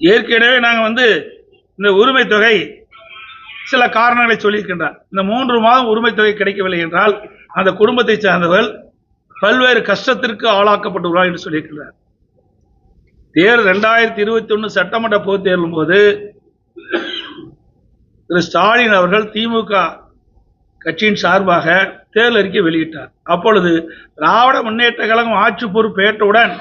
ஏற்கனவே நாங்கள் வந்து இந்த உரிமை தொகை சில காரணங்களை சொல்லியிருக்கின்றார். இந்த மூன்று மாதம் உரிமை தொகை கிடைக்கவில்லை என்றால் அந்த குடும்பத்தை சார்ந்தவர்கள் பல்வேறு கஷ்டத்திற்கு ஆளாக்கப்பட்டுள்ளார் என்று சொல்லியிருக்கிறார் தேர் ரெண்டாயிரத்தி இருபத்தி ஒன்று சட்டமன்ற பொது தேர்தலும் போது திரு ஸ்டாலின் அவர்கள் திமுக கட்சியின் சார்பாக தேர்தல் அறிக்கை வெளியிட்டார். அப்பொழுது திராவிட முன்னேற்ற கழகம் ஆட்சி பொறுப்பேற்றவுடன்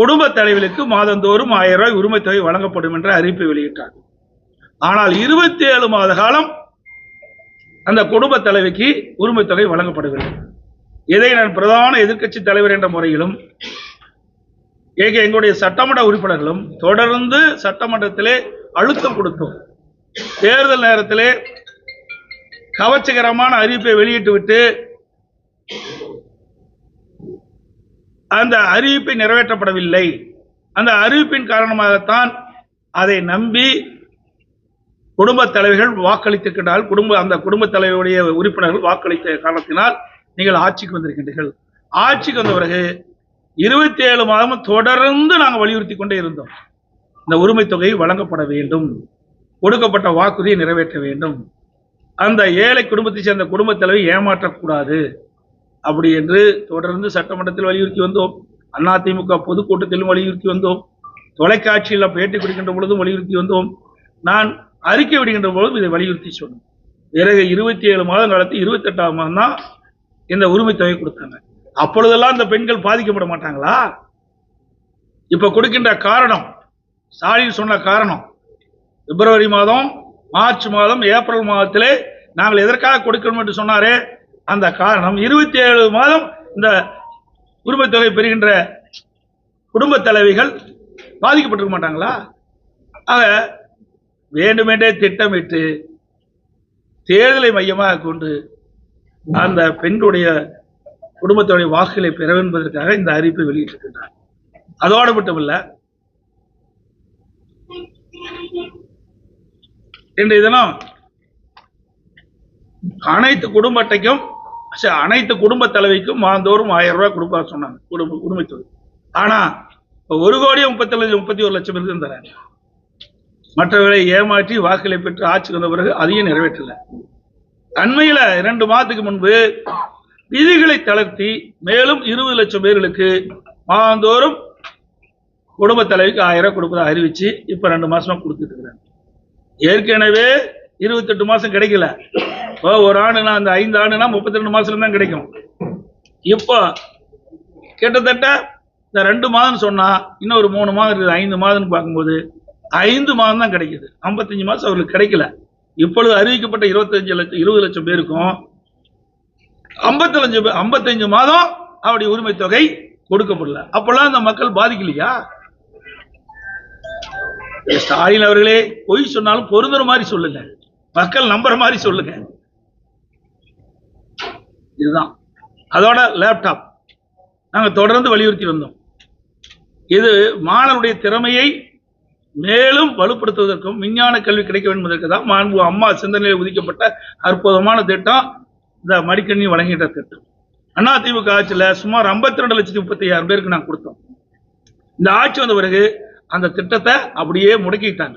குடும்ப தலைவர்களுக்கு மாதந்தோறும் ஆயிரம் ரூபாய் உரிமை தொகை வழங்கப்படும் என்ற அறிவிப்பை வெளியிட்டார். ஆனால் இருபத்தி ஏழு மாத காலம் அந்த குடும்ப தலைவிக்கு உரிமை தொகை வழங்கப்படவில்லை. இதை நான் பிரதான எதிர்க்கட்சி தலைவர் என்ற முறையிலும் ஏக எங்களுடைய சட்டமன்ற உறுப்பினர்களும் தொடர்ந்து சட்டமன்றத்திலே அழுத்தம் கொடுத்தோம். தேர்தல் நேரத்திலே கவர்ச்சிகரமான அறிவிப்பை வெளியிட்டு விட்டு அந்த அறிவிப்பை நிறைவேற்றப்படவில்லை. அந்த அறிவிப்பின் காரணமாகத்தான் அதை நம்பி குடும்ப தலைவர்கள் வாக்களித்திருக்கின்றால் குடும்ப அந்த குடும்ப தலைவருடைய உறுப்பினர்கள் வாக்களித்த காரணத்தினால் நீங்கள் ஆட்சிக்கு வந்திருக்கின்றீர்கள். ஆட்சிக்கு வந்த பிறகு இருபத்தி ஏழு மாதமும் தொடர்ந்து நாங்கள் வலியுறுத்தி கொண்டே இருந்தோம். இந்த உரிமை தொகை வழங்கப்பட வேண்டும். கொடுக்கப்பட்ட வாக்குறுதியை நிறைவேற்ற வேண்டும். அந்த ஏழை குடும்பத்தை சேர்ந்த குடும்ப தலைவர் ஏமாற்றக்கூடாது. அப்படி என்று தொடர்ந்து சட்டமன்றத்தில் வலியுறுத்தி வந்தோம். அதிமுக பொதுக்கூட்டத்திலும் வலியுறுத்தி வந்தோம். தொலைக்காட்சியில் பேட்டி கொடுக்கின்ற பொழுதும் வலியுறுத்தி வந்தோம். நான் அறிக்கை விடுகின்ற பொழுதும் இதை வலியுறுத்தி சொன்னோம் பிறகு இருபத்தி ஏழு மாதம் காலத்து இருபத்தெட்டாம் மாதம் தான் இந்த உரிமை தொகை கொடுத்தாங்க. அப்பொழுதெல்லாம் இந்த பெண்கள் பாதிக்கப்பட மாட்டாங்களா? இப்ப கொடுக்கின்ற காரணம் ஸ்டாலின் சொன்ன காரணம் பிப்ரவரி மாதம் மார்ச் மாதம் ஏப்ரல் மாதத்திலே நாங்கள் எதற்காக கொடுக்கணும் என்று சொன்னாரே? அந்த காரணம். இருபத்தி ஏழு மாதம் இந்த உரிமை தொகை பெறுகின்ற குடும்ப தலைவிகள் பாதிக்கப்பட்டிருக்க மாட்டாங்களா? ஆக வேண்டுமென்றே திட்டமிட்டு தேர்தலை மையமாக கொண்டு அந்த பெண்ணுடைய குடும்பத்துடைய வாக்குகளை பெற என்பதற்காக இந்த அறிவிப்பை வெளியிட்டிருக்கின்றார். அதோடு மட்டுமல்ல இன்றைய தினம் அனைத்து குடும்ப அட்டைக்கும் அனைத்து குடும்ப தலைவிக்கும் மாதந்தோறும் ஆயிரம் ரூபாய் கொடுப்பா சொன்னாங்க குடும்ப குடும்பத்தொகை ஆனா ஒரு கோடியே முப்பத்தி லட்சம் முப்பத்தி ஒரு லட்சம் பேருக்கு தராங்க. மற்றவர்களை ஏமாற்றி வாக்குகளை பெற்று ஆட்சிக்கு வந்த பிறகு அதையும் நிறைவேற்றல. அண்மையில் இரண்டு மாதத்துக்கு முன்பு விதிகளை தளர்த்தி மேலும் இருபது லட்சம் பேர்களுக்கு மாதந்தோறும் குடும்ப தலைவிக்கு ஆயிரம் ரூபாய் கொடுப்பதை அறிவிச்சு இப்ப ரெண்டு மாசமா கொடுத்துட்டு இருக்கிறாங்க. ஏற்கனவே இருபத்தெட்டு மாசம் கிடைக்கல. ஒரு ஆண்டுனா அந்த ஐந்து ஆண்டுனா முப்பத்தி ரெண்டு மாசத்துல தான் கிடைக்கும். இப்போ கிட்டத்தட்ட இந்த ரெண்டு மாதம் சொன்னா இன்னும் ஒரு மூணு மாதம் இருக்குது ஐந்து மாதம்னு பார்க்கும்போது ஐந்து மாதம் தான் கிடைக்குது. ஐம்பத்தஞ்சு மாசம் அவர்களுக்கு கிடைக்கல. இப்பொழுது அறிவிக்கப்பட்ட இருபத்தஞ்சு லட்சம் இருபது லட்சம் பேருக்கும் ஐம்பத்தஞ்சு ஐம்பத்தஞ்சு மாதம் அவருடைய உரிமை தொகை கொடுக்கப்படல. அப்பெல்லாம் அந்த மக்கள் பாதிக்கலையா? ஸ்டாலின் அவர்களே பொய் சொன்னாலும் பொருந்துற மாதிரி சொல்லுங்க. மக்கள் நம்புற மாதிரி சொல்லுங்க. இதுதான். அதோட லேப்டாப் நாங்கள் தொடர்ந்து வலியுறுத்தி வந்தோம். இது மாணவனுடைய திறமையை மேலும் வலுப்படுத்துவதற்கும் விஞ்ஞான கல்வி கிடைக்க வேண்டும் என்பதற்கு தான் மாண்பு அம்மா சிந்தனையில் ஒதுக்கப்பட்ட அற்புதமான திட்டம். இந்த மடிக்கணி வழங்குகின்ற திட்டம். அண்ணா திமுக ஆட்சியில் சுமார் 52 ரெண்டு லட்சத்தி முப்பத்தி ஐயாயிரம் பேருக்கு நான் கொடுத்தோம். இந்த ஆட்சி வந்த பிறகு அந்த திட்டத்தை அப்படியே முடக்கிட்டாங்க.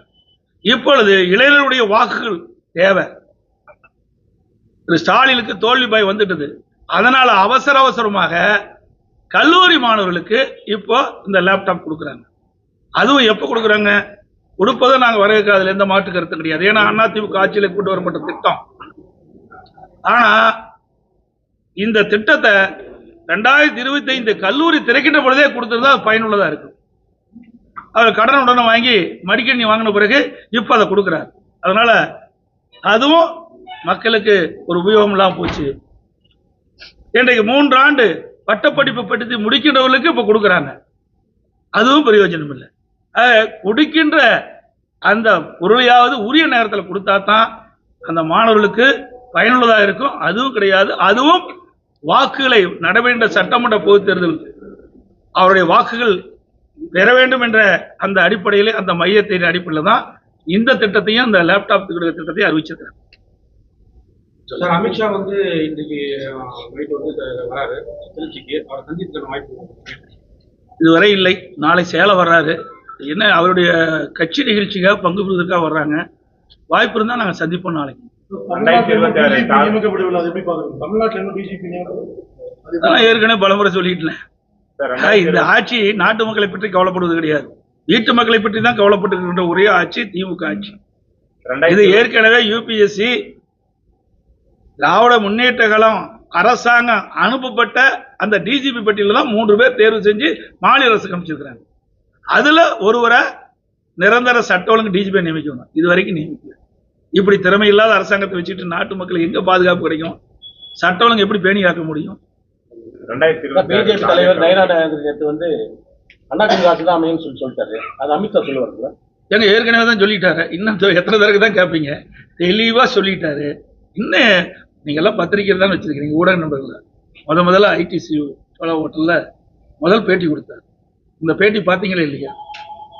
இப்பொழுது இளைஞருடைய வாக்குகள் தேவை. திரு ஸ்டாலினுக்கு தோல்வி பயம் வந்துட்டது. அதனால் அவசர அவசரமாக கல்லூரி மாணவர்களுக்கு இப்போ இந்த லேப்டாப் கொடுக்குறாங்க. அதுவும் எப்போ கொடுக்குறாங்க? கொடுப்பதை நாங்கள் வரவேற்க அதில் எந்த மாற்று கருத்து கிடையாது. ஏன்னா அதிமுக ஆட்சியில் கூட்டு வரப்பட்ட திட்டம். ஆனால் இந்த திட்டத்தை ரெண்டாயிரத்தி இருபத்தி ஐந்து கல்லூரி திறக்கின்ற பொழுதே கொடுத்துருந்தா அது இருக்கும். அவர் கடன் உடனே வாங்கி மடிக்கணி வாங்கின பிறகு இப்போ அதை கொடுக்குறாரு. அதனால் அதுவும் மக்களுக்கு ஒரு உபயோகம் இல்லாம போச்சு. இன்றைக்கு மூன்று ஆண்டு பட்டப்படிப்பு படித்து முடிக்கின்றவர்களுக்கு இப்போ கொடுக்குறாங்க. அதுவும் பிரயோஜனம் இல்லை. ஆக, கொடுக்கின்ற அந்த பொருளையாவது உரிய நேரத்தில் கொடுத்தா தான் அந்த மாணவர்களுக்கு பயனுள்ளதாக இருக்கும். அதுவும் கிடையாது. அதுவும் வாக்குகளை நடைபெற்ற சட்டமன்ற பொதுத் தேர்தல் அவருடைய வாக்குகள் பெற வேண்டும் என்ற அந்த அடிப்படையில் அந்த மையத்தின் அடிப்படையில் தான் இந்த திட்டத்தையும் அந்த லேப்டாப் திட்டத்தையும் அறிவிச்சிருக்காங்க சார் அமித்ஷா வந்து இன்னைக்கு நைட் வந்து வராரு. திருச்சிக்கு. அவரை சந்தித்துக்கிற வாய்ப்பு. இதுவரை இல்லை. நாளை சேலம் வர்றாரு. என்ன அவருடைய கட்சி நிகழ்ச்சிக்காக பங்கு பெறுவதற்காக வர்றாங்க. வாய்ப்பு இருந்தால் நாங்கள் சந்திப்போம் நாளைக்கு. ஏற்கனவே பலமுறை சொல்லிட்டேன். இந்த ஆட்சி நாட்டு மக்களை பற்றி கவலைப்படுவது கிடையாது. வீட்டு மக்களை பற்றி தான் கவலைப்பட்டு இருக்கின்ற ஒரே ஆட்சி திமுக ஆட்சி. இது ஏற்கனவே யூபிஎஸ்சி திராவிட முன்னேற்ற கழகம் அரசாங்கம் அனுப்பப்பட்ட அந்த டிஜிபி பட்டியலில் தான் மூன்று பேர் தேர்வு செஞ்சு மாநில அரசுக்கு அமைச்சிருக்கிறாங்க அதுல ஒருவரை நிரந்தர சட்ட ஒழுங்கு டிஜிபி நியமிக்கணும். இது வரைக்கும் நியமிக்கல. இப்படி திறமை இல்லாத அரசாங்கத்தை வச்சுட்டு நாட்டு மக்களுக்கு எங்க பாதுகாப்பு கிடைக்கும்? சட்ட ஒழுங்கு எப்படி பேணி காக்க முடியும் பிஜேபி தலைவர் நேற்று வந்து தான் அமையும் சொல்லி சொல்லிட்டாரு. அது அமித்ஷா ஏங்க ஏற்கனவே தான் சொல்லிட்டாரு. இன்னும் எத்தனை தடவை தான் கேட்பீங்க தெளிவா சொல்லிட்டாரு. இன்னும் நீங்கள்லாம் எல்லாம் பத்திரிக்கை தான் வச்சிருக்கீங்க ஊடக நண்பர்களில். முத முதல்ல ஐடிசி சோழா ஹோட்டலில் முதல் பேட்டி கொடுத்தாரு. இந்த பேட்டி பார்த்தீங்களா இல்லையா?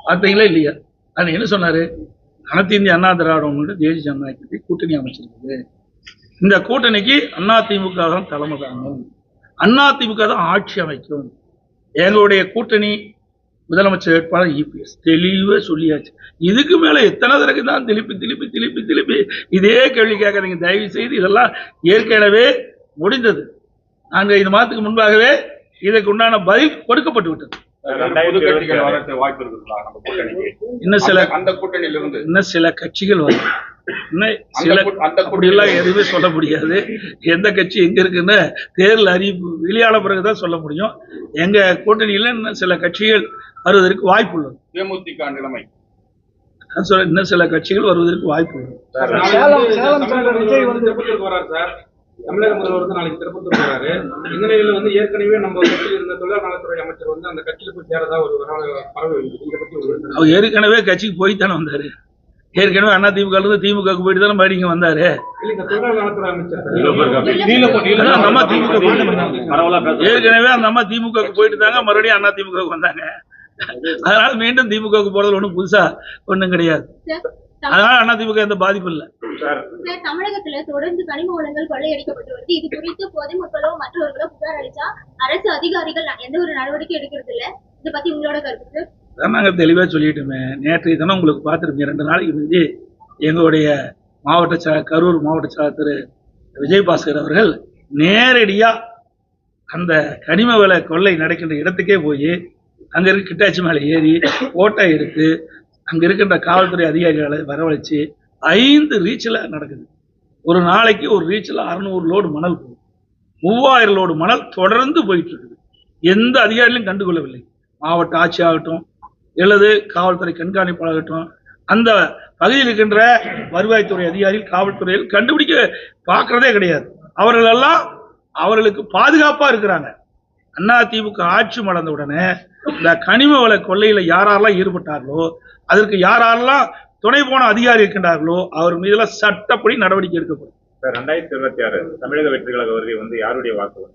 பார்த்தீங்களா இல்லையா? அது என்ன சொன்னார்? அனைத்து இந்திய அண்ணா திராவிடம்னு தேசிய ஜனநாயக கூட்டணி அமைச்சிருக்குது. இந்த கூட்டணிக்கு அண்ணா திமுக தான் தலைமை தாங்கும். அண்ணா திமுக தான் ஆட்சி அமைக்கும். எங்களுடைய கூட்டணி முதலமைச்சர் வேட்பாளர் இபிஎஸ் தெளிவா சொல்லியாச்சு. இதுக்கு மேல எத்தனை தடவை தான் திருப்பி திருப்பி திருப்பி திருப்பி இதே கேள்வி கேட்காதீங்க. தயவு செய்து இதெல்லாம் ஏற்கனவே முடிந்தது. நான்கு ஐந்து மாதத்துக்கு முன்பாகவே இதற்கு உண்டான பதில் கொடுக்கப்பட்டு விட்டது. இன்னும் சில இன்னும் சில கட்சிகள் வரும். எதுவுமே சொல்ல முடியாது. எந்த கட்சி எங்க இருக்குன்னு தேர்தல் அறிவிப்பு வெளியான பிறகுதான் சொல்ல முடியும். எங்க கூட்டணியில இன்னும் சில கட்சிகள் வருவதற்கு வாய்ப்பு உள்ளது. தேமுதிக நிலைமை. இன்னும் சில கட்சிகள் வருவதற்கு வாய்ப்பு உள்ளது. சேலம் சேலம் தமிழக விஜய் வந்து திருப்பத்தூருக்கு வராரு சார். தமிழக முதல்வர் வந்து நாளைக்கு திருப்பத்தூர் வராரு இந்த நிலையில வந்து ஏற்கனவே நம்ம கட்சியில் இருந்த தொழிலாளர் நலத்துறை அமைச்சர் வந்து அந்த கட்சியில போய் சேரதா ஒரு வரலாறு பரவி இருக்கு. இதை பத்தி ஏற்கனவே கட்சிக்கு போய் தானே வந்தாரு. ஏற்கனவே அண்ணா திமுக இருந்து திமுகவுக்கு போயிட்டு தானே மறுபடியும் இங்க வந்தாரு. அமைச்சர் அதான் அந்த அம்மா திமுக போயிட்டு வந்தாங்க. பரவலா ஏற்கனவே அந்த அம்மா திமுகவுக்கு போயிட்டு தாங்க மறுபடியும் அண்ணா திமுகவுக்கு வந்தாங்க. அதனால மீண்டும் திமுகவுக்கு போறது ஒண்ணும் புதுசா ஒண்ணும் கிடையாது. அதனால அண்ணா திமுக எந்த பாதிப்பு இல்லை. தமிழகத்துல தொடர்ந்து கனிம வளங்கள் கொள்ளையடிக்கப்பட்டு வருது. இது குறித்து பொதுமக்களோ மற்றவர்களோ புகார் அளிச்சா அரசு அதிகாரிகள் எந்த ஒரு நடவடிக்கை எடுக்கிறது இல்ல. இதை பத்தி உங்களோட கருத்து அதான் நாங்க தெளிவா சொல்லிட்டுமே. நேற்றைய தினம் உங்களுக்கு பார்த்துருப்பீங்க. ரெண்டு நாளைக்கு முந்தி எங்களுடைய மாவட்ட சா கரூர் மாவட்ட செயலாளர் திரு விஜயபாஸ்கர் அவர்கள் நேரடியா அந்த கனிம வள கொள்ளை நடக்கின்ற இடத்துக்கே போய் அங்க இருக்க கிட்டாச்சி மேலே ஏறி ஓட்டை எடுத்து அங்க இருக்கின்ற காவல்துறை அதிகாரிகளை வரவழைச்சு ஐந்து ரீச்சில் நடக்குது. ஒரு நாளைக்கு ஒரு ரீச்சில் அறுநூறு லோடு மணல் போகும் மூவாயிரம் லோடு மணல் தொடர்ந்து போயிட்டு இருக்குது. எந்த அதிகாரிகளும் கண்டுகொள்ளவில்லை. மாவட்ட ஆட்சி ஆகட்டும் அல்லது காவல்துறை கண்காணிப்பாளராகட்டும் அந்த பகுதியில் இருக்கின்ற வருவாய்த்துறை அதிகாரிகள் காவல்துறையில் கண்டுபிடிக்க பார்க்கறதே கிடையாது. அவர்களெல்லாம் அவர்களுக்கு பாதுகாப்பா இருக்கிறாங்க. அண்ணா திமுக ஆட்சி மலர்ந்த உடனே இந்த கனிம வள கொள்ளையில யாரெல்லாம் ஈடுபட்டார்களோ அதற்கு யாரெல்லாம் துணை போன அதிகாரி இருக்கின்றார்களோ அவர் மீதெல்லாம் சட்டப்படி நடவடிக்கை எடுக்கப்படும். சார் ரெண்டாயிரத்தி இருபத்தி ஆறு தமிழக வெற்றி கழக வருகை வந்து யாருடைய வாக்கு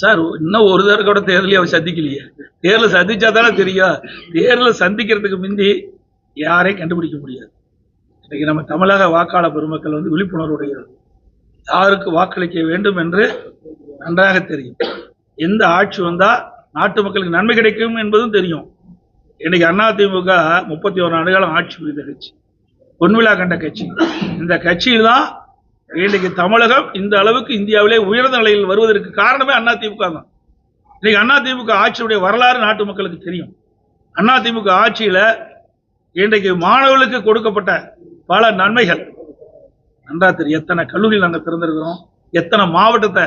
சார் இன்னும் ஒரு தடவை கூட தேர்தலையும் அவர் சந்திக்கலையே. தேர்தலை சந்திச்சா தானே தெரியும். தேர்தலை சந்திக்கிறதுக்கு முந்தி யாரையும் கண்டுபிடிக்க முடியாது. இன்னைக்கு நம்ம தமிழக வாக்காளர் பெருமக்கள் வந்து விழிப்புணர்வுடையவர் யாருக்கு வாக்களிக்க வேண்டும் என்று நன்றாக தெரியும். எந்த ஆட்சி வந்தால் நாட்டு மக்களுக்கு நன்மை கிடைக்கும் என்பதும் தெரியும். இன்னைக்கு அதிமுக முப்பத்தி ஒரு ஆண்டுகாலம் ஆட்சி புரிந்த கட்சி. பொன்விழா கண்ட கட்சி. இந்த கட்சியில் தான் இன்னைக்கு தமிழகம் இந்த அளவுக்கு இந்தியாவிலே உயர்ந்த நிலையில் வருவதற்கு காரணமே அதிமுக தான். இன்னைக்கு அதிமுக ஆட்சியுடைய வரலாறு நாட்டு மக்களுக்கு தெரியும். அதிமுக ஆட்சியில இன்றைக்கு மாணவர்களுக்கு கொடுக்கப்பட்ட பல நன்மைகள். நன்றா தெரியும் எத்தனை கல்லூரி நாங்கள் திறந்திருக்கிறோம் எத்தனை மாவட்டத்தை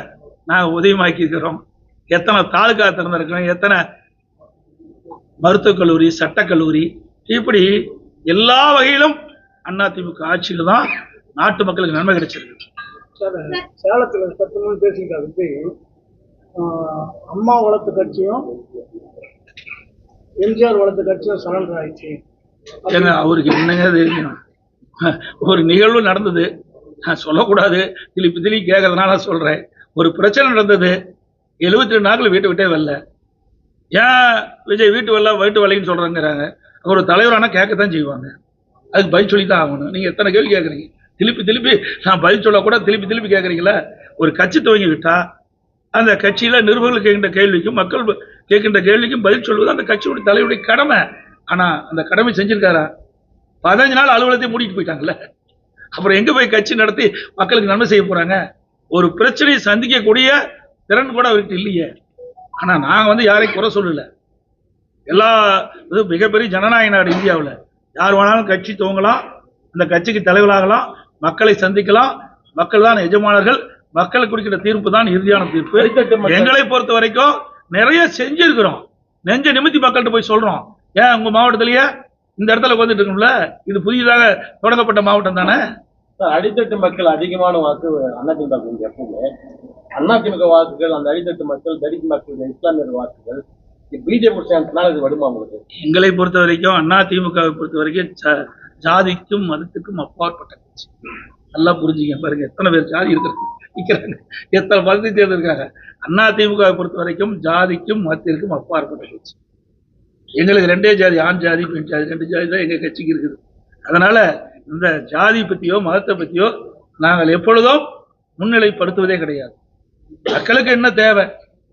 நாங்கள் உதயமாக்கி இருக்கிறோம் எத்தனை தாலுகா திறந்திருக்கிறோம் எத்தனை மருத்துவக் கல்லூரி சட்டக்கல்லூரி இப்படி எல்லா வகையிலும் அதிமுக ஆட்சியில் தான் நாட்டு மக்களுக்கு நன்மை கிடைச்சிருக்கு. சேலத்துல பேசிக்கிட்டாரு விஜய். ஆஹ் அம்மா வளர்த்த கட்சியும் எம்ஜிஆர் வளர்த்த கட்சியும் சரண்டர் ஆயிடுச்சு. ஏங்க அவருக்கு என்னங்க தெரியும் ஒரு நிகழ்வு நடந்தது. நான் சொல்லக்கூடாது. திருப்பி திருப்பி கேட்கறதுனால சொல்றேன். ஒரு பிரச்சனை நடந்தது. எழுபத்தி ரெண்டு நாட்கள் வீட்டை விட்டே வரல. ஏன் விஜய் வீட்டு வரல வீட்டு வரலைன்னு சொல்றேங்கிறாங்க. ஒரு தலைவரானா கேட்கத்தான் செய்வாங்க. அதுக்கு பதில் சொல்லி தான் ஆகணும். நீங்க எத்தனை கேள்வி கேட்குறீங்க? திருப்பி திருப்பி நான் பதில் சொல்ல கூட திருப்பி திருப்பி கேட்குறீங்களா ஒரு கட்சி துவங்கி விட்டா அந்த கட்சியில் நிருபர்கள் கேட்கின்ற கேள்விக்கும் மக்கள் கேட்கின்ற கேள்விக்கும் பதில் சொல்வது அந்த கட்சியுடைய தலைவருடைய கடமை. ஆனால் அந்த கடமை செஞ்சிருக்காரா? பதினஞ்சு நாள் அலுவலகத்தை மூடிட்டு போயிட்டாங்கல்ல? அப்புறம் எங்கே போய் கட்சி நடத்தி மக்களுக்கு நன்மை செய்ய போகிறாங்க ஒரு பிரச்சனையை சந்திக்கக்கூடிய திறன் கூட அவர்கிட்ட இல்லையே. ஆனால் நாங்கள் வந்து யாரையும் குறை சொல்லலை. எல்லா இது மிகப்பெரிய ஜனநாயக நாடு இந்தியாவில். யார் வேணாலும் கட்சி துவங்கலாம் அந்த கட்சிக்கு தலைவராகலாம். மக்களை சந்திக்கலாம். மக்கள் தான் எஜமானர்கள். மக்களுக்கு கொடுக்கிற தீர்ப்பு தான் இறுதியான தீர்ப்பு. மக்கள். எங்களை பொறுத்த வரைக்கும் நிறைய செஞ்சிருக்கிறோம். நெஞ்ச நிமித்தி மக்கள்கிட்ட போய் சொல்றோம். ஏன் உங்க மாவட்டத்திலேயே இந்த இடத்துல வந்துட்டு இருக்கும்ல? இது புதிதாக தொடங்கப்பட்ட மாவட்டம் தானே? அடித்தட்டு மக்கள் அதிகமான வாக்கு அதிமுக எப்பவுமே. அதிமுக வாக்குகள் அந்த அடித்தட்டு மக்கள் தலித் மக்கள் இஸ்லாமியர் வாக்குகள் எங்களை பொறுத்த வரைக்கும் அண்ணா திமுகவை பொறுத்த வரைக்கும் ஜாதிக்கும் மதத்துக்கும் அப்பாற்பட்ட வந்துச்சு நல்லா புரிஞ்சுங்க. பாருங்க எத்தனை பேர் ஜாதி இருக்கிறாங்க. நிற்கிறாங்க எத்தனை தேர்தல் இருக்காங்க அண்ணா திமுகவை பொறுத்த வரைக்கும் ஜாதிக்கும் அப்பா அப்பாற்பட்ட கட்சி எங்களுக்கு ரெண்டே ஜாதி ஆண் ஜாதி பெண் ஜாதி ரெண்டு ஜாதி தான் எங்கள் கட்சிக்கு இருக்குது. அதனால இந்த ஜாதி பற்றியோ மதத்தை பற்றியோ நாங்கள் எப்பொழுதும் முன்னிலைப்படுத்துவதே கிடையாது. மக்களுக்கு என்ன தேவை?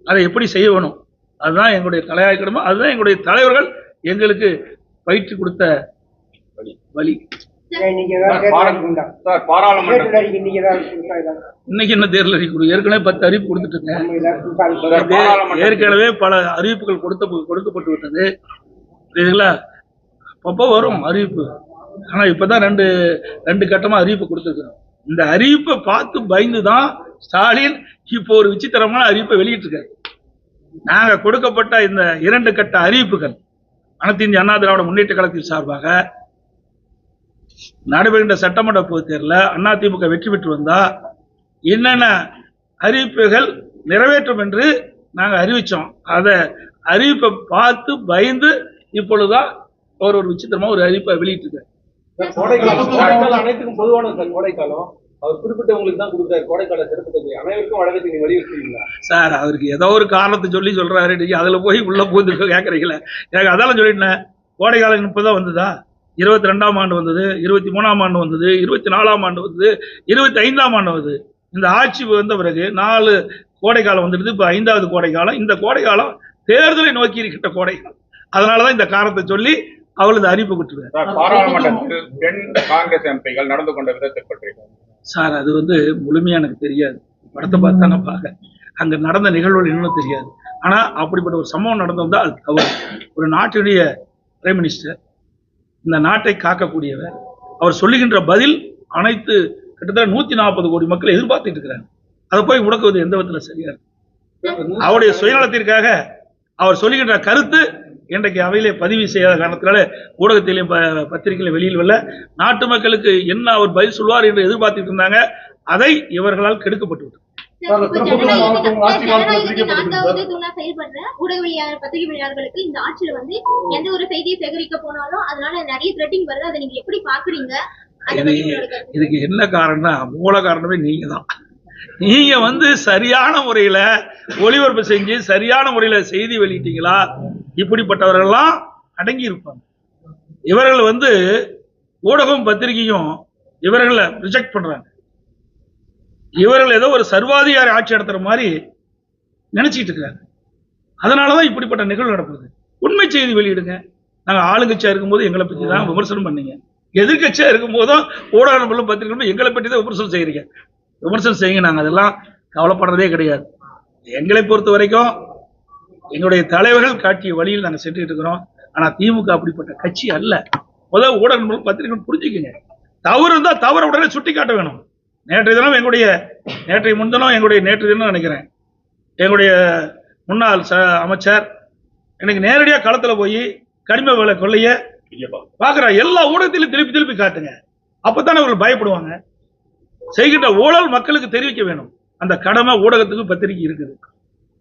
அதை எப்படி செய்யணும்? அதுதான் எங்களுடைய தலையாய்க்கணுமோ அதுதான் எங்களுடைய தலைவர்கள் எங்களுக்கு பயிற்சி கொடுத்த வழி. நீங்க இன்னைக்கு என்ன தேர்தல் அறிக்கை ஏற்கனவே பத்து அறிவிப்பு பாராளுமன்ற- ஏற்கனவே பல அறிவிப்புகள் கொடுத்த கொடுக்கப்பட்டு விட்டது. புரியுதுங்களா? அப்பப்போ வரும் அறிவிப்பு. ஆனா இப்பதான் ரெண்டு ரெண்டு கட்டமா அறிவிப்பு கொடுத்துருக்கிறோம். இந்த அறிவிப்பை பார்த்து பயந்து தான் ஸ்டாலின் இப்போ ஒரு விசித்திரமான அறிவிப்பை வெளியிட்டிருக்காரு. நாங்க கொடுக்கப்பட்ட இந்த இரண்டு கட்ட அறிவிப்புகள் அனைத்து இந்திய அண்ணா திராவிட முன்னேற்ற கழகத்தின் சார்பாக நடைபெறுகின்ற சட்டமன்ற பொதுத் தேர்தலில் அதிமுக வெற்றி பெற்று வந்தா என்னென்ன அறிவிப்புகள் நிறைவேற்றும் என்று நாங்கள் அறிவிச்சோம். அதை அறிவிப்பை பார்த்து பயந்து இப்பொழுதுதான் ஒரு ஒரு விசித்திரமா ஒரு அறிவிப்பை வெளியிட்டிருக்காரு. கோடைக்காலம் கோடைக்காலம் அனைத்துக்கும் பொதுவான சார் கோடைக்காலம். அவர் குறிப்பிட்டவங்களுக்கு தான் கொடுக்குறாரு கோடைக்கால சிறப்பு தொகை அனைவருக்கும் வழங்கத்தை நீங்க வலியுறுத்துவீங்களா சார் அவருக்கு ஏதோ ஒரு காரணத்தை சொல்லி சொல்றாரு. நீங்க அதுல போய் உள்ள பூந்து கேட்கறீங்களே எனக்கு அதெல்லாம் சொல்லிட்டேன் கோடை காலம் இப்பதான் வந்ததா? இருபத்தி ரெண்டாம் ஆண்டு வந்தது இருபத்தி மூணாம் ஆண்டு வந்தது இருபத்தி நாலாம் ஆண்டு வந்தது இருபத்தி ஐந்தாம் ஆண்டு வந்தது. இந்த ஆட்சி வந்த பிறகு நாலு கோடை காலம் வந்துடுது. இப்போ ஐந்தாவது கோடை காலம் இந்த கோடை காலம் தேர்தலை நோக்கி இருக்கின்ற கோடை காலம் அதனாலதான் இந்த காரணத்தை சொல்லி அவள் இந்த அறிவிப்பு கொடுத்துருக்காரு. பாராளுமன்றத்தில் பெண் காங்கிரஸ் எம்பிகள் நடந்து கொண்ட விதத்தை பற்றி. சார் அது வந்து முழுமையா எனக்கு தெரியாது. படத்தை பார்த்தா நான் பார்க்க அங்க நடந்த நிகழ்வுகள் இன்னும் தெரியாது. ஆனா அப்படிப்பட்ட ஒரு சம்பவம் நடந்து வந்தா அது தவறு. ஒரு நாட்டினுடைய பிரைம் மினிஸ்டர் இந்த நாட்டை காக்கக்கூடியவர். அவர் சொல்லுகின்ற பதில் அனைத்து கிட்டத்தட்ட நூத்தி நாற்பது கோடி மக்கள் எதிர்பார்த்துட்டு இருக்கிறாங்க. அதை போய் முடக்குவது எந்த விதத்துல சரியா அவருடைய சுயநலத்திற்காக அவர் சொல்லுகின்ற கருத்து இன்றைக்கு அவையிலே பதிவு செய்யாத காரணத்தினால ஊடகத்திலையும் ப- பத்திரிகையிலும் வெளியில் வரல. நாட்டு மக்களுக்கு என்ன அவர் பதில் சொல்வார் என்று எதிர்பார்த்துட்டு இருந்தாங்க. அதை இவர்களால் கெடுக்கப்பட்டு விட்டது ஊடகவியலாளர் பத்திரிகையாளர்களுக்கு இந்த ஆட்சியில வந்து எந்த ஒரு செய்தியை சேகரிக்க போனாலும் அதனால நிறைய த்ரெட்டிங் வருது. அதை நீங்க எப்படி பாக்குறீங்க. இதுக்கு என்ன காரணம்னா மூல காரணமே நீங்க தான் நீங்க வந்து சரியான முறையில ஒளிபரப்பு செஞ்சு சரியான முறையில செய்தி வெளியிட்டீங்களா? இப்படிப்பட்டவர்கள்லாம் அடங்கி இருப்பாங்க இவர்கள் வந்து ஊடகம் பத்திரிகையும் இவர்களை ரிஜெக்ட் பண்றாங்க. இவர்கள் ஏதோ ஒரு சர்வாதிகாரி ஆட்சி நடத்துகிற மாதிரி நினைச்சிட்டு இருக்காங்க அதனாலதான் இப்படிப்பட்ட நிகழ்வு நடக்குது. உண்மை செய்தி வெளியிடுங்க. நாங்க ஆளுங்கட்சியாக இருக்கும்போது எங்களை பற்றி தான் விமர்சனம் பண்ணீங்க. எதிர்க்கட்சியா இருக்கும்போதும் ஊடகங்களும் பத்திரிகைகளும் எங்களை பற்றி தான் விமர்சனம் செய்கிறீங்க விமர்சனம் செய்யுங்க நாங்க அதெல்லாம் கவலைப்படுறதே கிடையாது. எங்களை பொறுத்த வரைக்கும் எங்களுடைய தலைவர்கள் காட்டிய வழியில் நாங்க சென்றுட்டு இருக்கிறோம். ஆனா திமுக அப்படிப்பட்ட கட்சி அல்ல. முதல் ஊடகங்களும் பத்திரிகைகளும் புரிஞ்சுக்கங்க. தவறு இருந்தா தவறு உடனே சுட்டி காட்ட வேணும். நேற்றைய தினம் எங்களுடைய நேற்றைய முன்தினம் எங்களுடைய நேற்றைய தினம் நினைக்கிறேன். எங்களுடைய முன்னாள் ச அமைச்சர் எனக்கு நேரடியாக களத்தில் போய் கனிம வேலை கொள்ளைய பார்க்குற எல்லா ஊடகத்திலும் திருப்பி திருப்பி காட்டுங்க. அப்பதானே அவர்கள் பயப்படுவாங்க. செய்கின்ற ஊழல் மக்களுக்கு தெரிவிக்க வேணும். அந்த கடமை ஊடகத்துக்கு பத்திரிகை இருக்குது.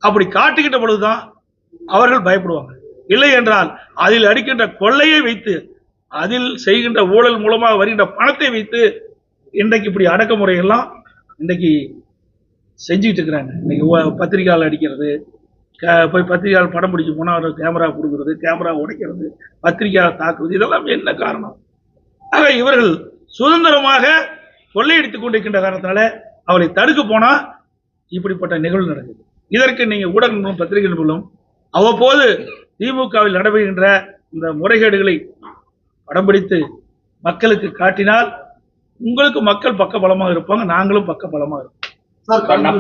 அப்படி காட்டுகின்ற பொழுதுதான் அவர்கள் பயப்படுவாங்க. இல்லை என்றால் அதில் அடிக்கின்ற கொள்ளையை வைத்து அதில் செய்கின்ற ஊழல் மூலமாக வருகின்ற பணத்தை வைத்து இன்றைக்கு இப்படி அடக்குமுறையெல்லாம் இன்றைக்கு செஞ்சுக்கிட்டு இருக்கிறாங்க இன்னைக்கு பத்திரிகையால் அடிக்கிறது க- போய் பத்திரிகையால் படம் பிடிக்க போனால் அவர் கேமரா கொடுக்கறது கேமரா உடைக்கிறது பத்திரிகையால் தாக்குவது இதெல்லாம் என்ன காரணம்? ஆக இவர்கள் சுதந்திரமாக கொள்ளையடித்துக் கொண்டிருக்கின்ற காரணத்தினால அவளை தடுக்க போனால் இப்படிப்பட்ட நிகழ்வு நடக்குது. இதற்கு நீங்கள் ஊடக நிறுவனம் பத்திரிகை அவ்வப்போது திமுகவில் நடைபெறுகின்ற இந்த முறைகேடுகளை படம் பிடித்து மக்களுக்கு காட்டினால் உங்களுக்கு மக்கள் பக்க பலமாக இருப்பாங்க நாங்களும் பக்க பலமாக இருப்போம்